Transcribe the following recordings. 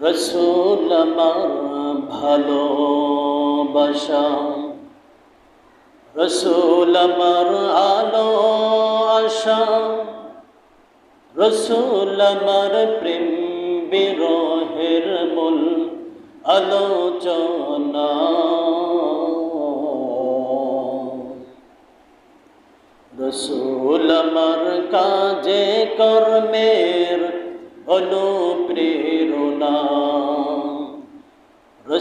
রসুল আমার ভালোবাসা। রসুল আমার আলো আশা। রসুল আমার প্রেম বিরহের মূল আলোচনা। রসুল আমার কাজে কর্মের অনুপ্রেরণা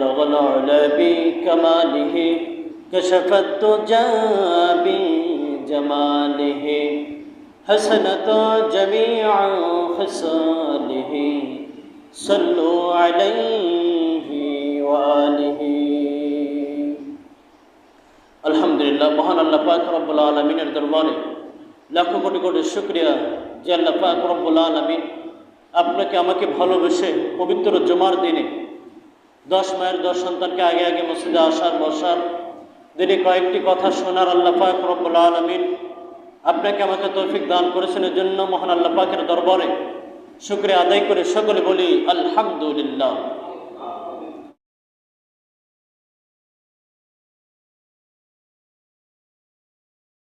بلغ العلا بكماله كشف الدجى بجماله حسنت جميع خصاله صلوا عليه وآله আলহামদুলিল্লাহ মহান আল্লাহ পাক রব্বুল আলমিনের দরবারে লাখো কোটি কোটি শুক্রিয়া যে আল্লাহ পাক রব্বুল আলমিন আপনাকে আমাকে ভালোবেসে পবিত্র জমার দিনে দশ মায়ের দশ সন্তানকে আগে আগে মসজিদে আসার, বসার। দিনে কয়েকটি কথা শোনার আল্লাহ পাক রব্বুল আলমিন আপনাকে আমাকে তৌফিক দান করেছেন। এর জন্য মহান আল্লাহ পাকের দরবারে শুক্রিয়া আদায় করে সকলে বলি, আলহামদুলিল্লাহ।